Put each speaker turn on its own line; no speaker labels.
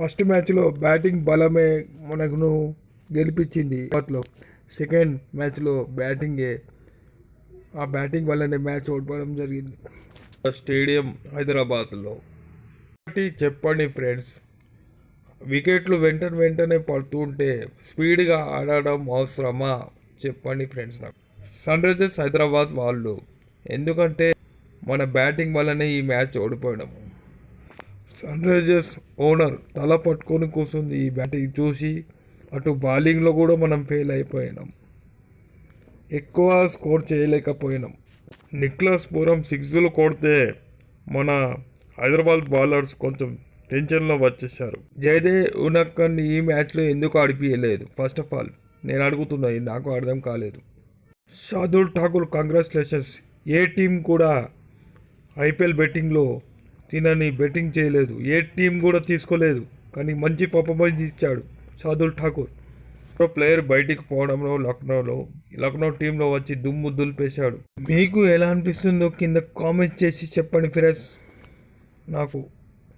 First మ్యాచ్లో batting బలమే మనకును గెలిపించింది. లో సెకండ్ మ్యాచ్లో బ్యాటింగే. ఆ బ్యాటింగ్ వల్లనే మ్యాచ్ ఓడిపోవడం జరిగింది. స్టేడియం హైదరాబాద్లో. ఒకటి చెప్పండి ఫ్రెండ్స్. వికెట్లు వెంట వెంటనే పడుతుంటే స్పీడ్గా ఆడడం అవసరమా? చెప్పండి ఫ్రెండ్స్ నాకు. సన్ రైజర్స్ హైదరాబాద్ వాళ్ళు. ఎందుకంటే మన బ్యాటింగ్ వల్లనే ఈ మ్యాచ్ ఓడిపోయినాము. సన్ రైజర్స్ ఓనర్ తల పట్టుకొని కూర్చుంది ఈ బ్యాటింగ్ చూసి. అటు బౌలింగ్లో కూడా మనం ఫెయిల్ అయిపోయినాం. ఎక్కువ స్కోర్ చేయలేకపోయినాం. నిక్లాస్ పూరం సిక్స్లు కొడితే మన హైదరాబాద్ బౌలర్స్ కొంచెం టెన్షన్లో వచ్చేసారు జయదేవ్ ఉనక్కని ఈ మ్యాచ్లో ఎందుకు ఆడిపియలేదు? ఫస్ట్ ఆఫ్ ఆల్ నేను అడుగుతున్నా నాకు అర్థం కాలేదు. షాదుల్ ఠాకూర్ కంగ్రాచులేషన్స్ ఏ టీం కూడా ఐపీఎల్ బెట్టింగ్లో తినని బెట్టింగ్ చేయలేదు. ఏ టీం కూడా తీసుకోలేదు. కానీ మంచి పర్ఫార్మెన్స్ ఇచ్చాడు సాదుల్ ఠాకూర్. మరో ప్లేయర్ బయటికి పోవడంలో లక్నోలో లక్నో టీంలో వచ్చి దుమ్ము దులిపేశాడు. మీకు ఎలా అనిపిస్తుందో కింద కామెంట్ చేసి చెప్పండి ఫ్రెండ్స్ నాకు